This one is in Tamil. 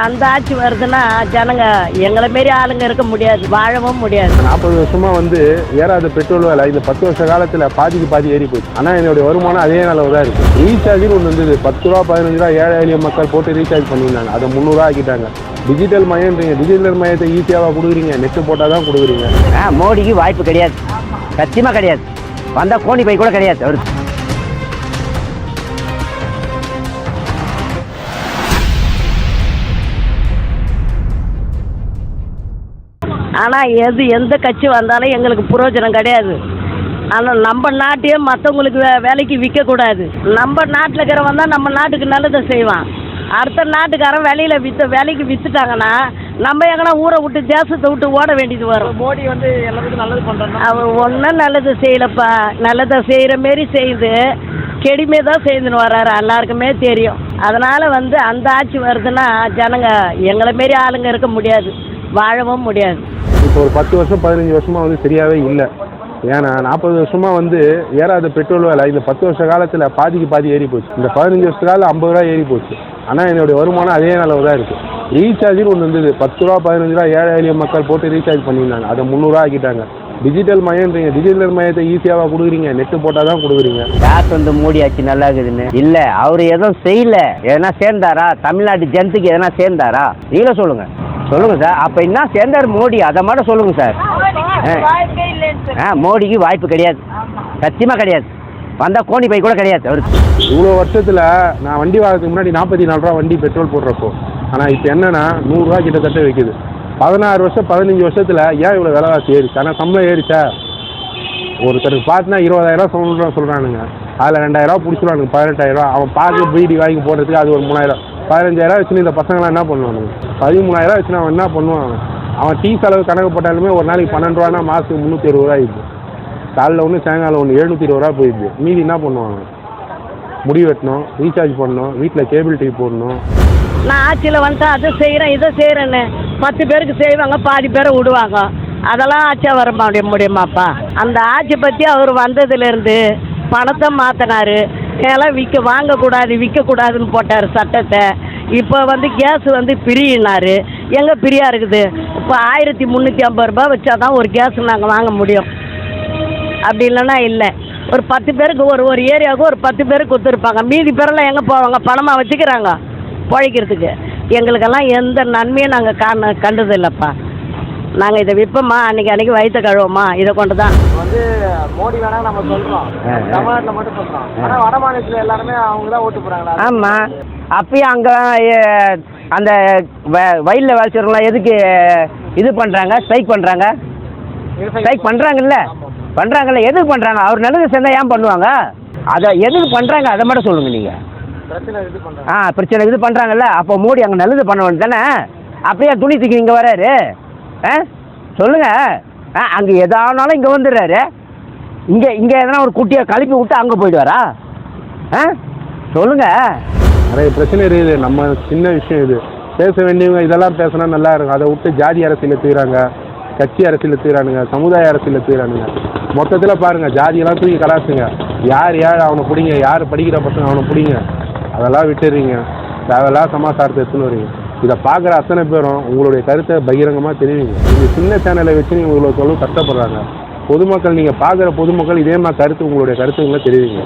அந்த ஆட்சி வருதுன்னா ஜனங்க எங்களை மாரி ஆளுங்க இருக்க முடியாது வாழவும் முடியாது. நாற்பது வருஷமா வந்து ஏறாத பெட்ரோல் விலை இந்த பத்து வருஷ காலத்தில் பாதிக்கு பாதி ஏறி போச்சு. ஆனால் என்னுடைய வருமானம் அதே அளவு தான் இருக்கு ரீசார்ஜ்னு ஒன்று இருந்தது. பத்து ரூபா பதினஞ்சு ரூபா ஏழை எளிய மக்கள் போட்டு ரீசார்ஜ் பண்ணியிருந்தாங்க. அதை முந்நூறுரூவா ஆக்கிட்டாங்க. டிஜிட்டல் மயன்றீங்க. டிஜிட்டல் மயத்தை ஈஸியாக கொடுக்குறீங்க. நெட்டு போட்டால் தான் கொடுக்குறீங்க. மோடிக்கு வாய்ப்பு கிடையாது. சத்தியமாக கிடையாது. வந்தால் கோணி பை கூட கிடையாது. அவருக்கு ஆனா எது எந்த கட்சி வந்தாலும் எங்களுக்கு பிரயோஜனம் கிடையாது. ஆனால் நம்ம நாட்டையே மற்றவங்களுக்கு வே வேலைக்கு விற்கக்கூடாது நம்ம நாட்டில் இருக்கிறவன் தான் நம்ம நாட்டுக்கு நல்லதை செய்வான். அடுத்த நாட்டுக்காரன் வெளியில விற்று வேலைக்கு விற்றுட்டாங்கன்னா நம்ம எங்கன்னா ஊரை விட்டு தேசத்தை விட்டு ஓட வேண்டியது வரும். மோடி வந்து எல்லாத்துக்கும் நல்லது பண்றாங்க அவர் ஒன்றும் நல்லது செய்யலப்பா. நல்லதை செய்கிற மாரி செய்யுது கெடிமே தான் செய்துன்னு வர்றாரு. எல்லாருக்குமே தெரியும். அதனால் வந்து அந்த ஆட்சி வருதுன்னா ஜனங்க எங்களை மாரி ஆளுங்க இருக்க முடியாது. வாழவும் முடியாது. இப்போ ஒரு பத்து வருஷம் பதினஞ்சு வருஷமாக வந்து சரியாகவே இல்லை. ஏன்னா நாற்பது வருஷமாக வந்து ஏறாத பெட்ரோல் விலை இந்த பத்து வருஷ காலத்தில் பாதிக்கு பாதி ஏறி போச்சு. இந்த பதினஞ்சு வருஷ காலம் ஐம்பது ரூபா ஏறி போச்சு. ஆனால் என்னுடைய வருமானம் அதே அளவு தான் இருக்குது ரீசார்ஜ்னு ஒன்று இருந்தது. பத்து ரூபா பதினஞ்சு ரூபா ஏழை எளிய மக்கள் போட்டு ரீசார்ஜ் பண்ணியிருந்தாங்க. அதை முந்நூறுரூவா ஆக்கிட்டாங்க. டிஜிட்டல் மயம்ன்றீங்க டிஜிட்டல் மயத்தை ஈஸியாக கொடுக்குறீங்க. நெட்டு போட்டால் தான் கொடுக்குறீங்க. யார் வந்து மோடி ஆட்சி நல்லா இருக்குதுன்னு. இல்லை அவர் எதுவும் செய்யல. எதனா சேர்ந்தாரா? தமிழ்நாட்டு ஜனத்துக்கு எதனா சேர்ந்தாரா? நீங்களே சொல்லுங்க. சொல்லுங்க சார். அப்போ என்ன சேர்ந்தார் மோடி? அதை மட்டும் சொல்லுங்க சார். ஆ மோடிக்கு வாய்ப்பு கிடையாது. சத்தியமாக கிடையாது. வந்தால் கோணி பை கூட கிடையாது அவருக்கு. இவ்வளோ வருஷத்தில் நான் வண்டி வாங்குறதுக்கு முன்னாடி நாற்பத்தி நாலு ரூபா வண்டி பெட்ரோல் போடுறப்போ ஆனால் இப்போ என்னன்னா நூறுரூவா கிட்டத்தட்ட விற்குது பதினாறு வருஷம் பதினஞ்சு வருஷத்தில் ஏன் இவ்வளோ விலைவாசி ஏறிச்சு? ஆனால் சம்பளம் ஏறிச்சா? ஒருத்தருக்கு பார்த்தினா இருபதாயிரம் சொல்கிறான் சொல்கிறானுங்க அதில் ரெண்டாயிரரூவா பிடிச்சிருவானுங்க பதினெட்டாயிரரூவா அவன் பார்த்து பீடி வாங்கி போடுறதுக்கு அது ஒரு மூணாயிரம். பதினஞ்சாயிரம் வச்சுன்னு இந்த பசங்களாம் என்ன பண்ணுவானுங்க பதிமூணாயிரம் வச்சுன்னு அவன் என்ன பண்ணுவான் அவன்? அவன் டீ செலவு கணக்கு போட்டாலுமே ஒரு நாளைக்கு பன்னெண்டு ரூபானா மாதத்துக்கு முந்நூற்றி இருபது ரூபா ஆயிடுது. காலைல ஒன்று சாயங்காலம் ஒன்று எழுநூற்றி இருபது ரூபா போயிடுது. மீதி என்ன பண்ணுவாங்க? முடி வெட்டணும் ரீசார்ஜ் பண்ணணும் வீட்டில் கேபிள் டிவி போடணும். நான் ஆட்சியில் வந்துட்டு அதை செய்கிறேன் இதை செய்கிறேன்னு பத்து பேருக்கு செய்வாங்க பாதி பேரை விடுவாங்க. அதெல்லாம் ஆட்சியாக வர முடிய முடியுமாப்பா? அந்த ஆட்சி பற்றி அவர் வந்ததுலேருந்து பணத்தை மாற்றினாரு எல்லாம் விற்க வாங்கக்கூடாது விற்கக்கூடாதுன்னு போட்டார் சட்டத்தை. இப்போ வந்து கேஸ் வந்து பிரியினார். எங்கே பிரியா இருக்குது? இப்போ ஆயிரத்தி முந்நூற்றி ஐம்பது ரூபா வச்சா தான் ஒரு கேஸ் நாங்கள் வாங்க முடியும். அப்படி இல்லைன்னா இல்லை. ஒரு பத்து பேருக்கு ஒரு ஒரு ஏரியாவுக்கு ஒரு பத்து பேருக்கு கொடுத்துருப்பாங்க. மீதி பேரெல்லாம் எங்கே போவாங்க? பணமாக வச்சுக்கிறாங்க பழைக்கிறதுக்கு. எங்களுக்கெல்லாம் எந்த நன்மையும் நாங்கள் காண கண்டதில்லைப்பா. நாங்கள் இதை விற்போமா அன்னைக்கு அன்னைக்கு வயிற்ற கழுவோமா இதை கொண்டு தான் வந்து மோடி வேணா நம்ம சொல்றோம். தமிழ்நாட்டுல மட்டும் சொல்றோம். ஆனா வட மாநிலத்துல எல்லாருமே அவங்க தான் ஓட்டு போறாங்களா ஆமாம் அப்பயும் அங்கே அந்த வ- வயலில் வேலை செய்கிறவங்களாம் எதுக்கு இது பண்ணுறாங்க ஸ்ட்ரைக் பண்ணுறாங்க ஸ்ட்ரைக் பண்ணுறாங்கல்ல பண்ணுறாங்கல்ல எதுக்கு பண்ணுறாங்க அவர் நல்லது சேர்ந்தா ஏன் பண்ணுவாங்க? அதை எதுக்கு பண்ணுறாங்க அதை மட்டும் சொல்லுங்கள் நீங்கள் பிரச்சனை இது பண்றாங்க. ஆ பிரச்சனை இது பண்ணுறாங்கல்ல அப்போ மோடி அங்கே நல்லது பண்ண வேண்டியது தானே? அப்படியே துணி தூக்கி இங்கே வராரு ஆ சொல்லுங்கள் ஆ அங்கே எதானாலும் இங்கே வந்துடுறாரு. இங்கே இங்கே எதனா ஒரு குட்டியை கழுப்பி விட்டு அங்கே போயிடுவாரா? ஆ சொல்லுங்கள் நிறைய பிரச்சனை இருக்குது நம்ம சின்ன விஷயம் இது. பேச வேண்டியவங்க இதெல்லாம் பேசினா நல்லா இருக்கும். அதை விட்டு ஜாதி அரசியல் எடுத்துக்கிறாங்க கட்சி அரசியல் எடுத்துக்கிறானுங்க சமுதாய அரசியல் எடுத்துக்கிறானுங்க மொத்தத்தில் பாருங்கள் ஜாதியெல்லாம் தூக்கி கலாசுங்க. யார் யார் அவனை பிடிங்க யார் படிக்கிற பசங்க அவனை பிடிங்க. அதெல்லாம் விட்டுடுறீங்க தேவையில்லாம் சமாசாரத்தை எடுத்துன்னு வரீங்க. இதை பார்க்குற அத்தனை பேரும் உங்களுடைய கருத்தை பகிரங்கமாக தெரிவிங்க. இந்த சின்ன சேனலை வச்சு நீங்கள் உங்களுக்கு கஷ்டப்படுறாங்க. பொதுமக்கள் நீங்கள் பார்க்குற பொதுமக்கள் இதே மாதிரி கருத்து உங்களுடைய கருத்துங்களை தெரிவிங்க.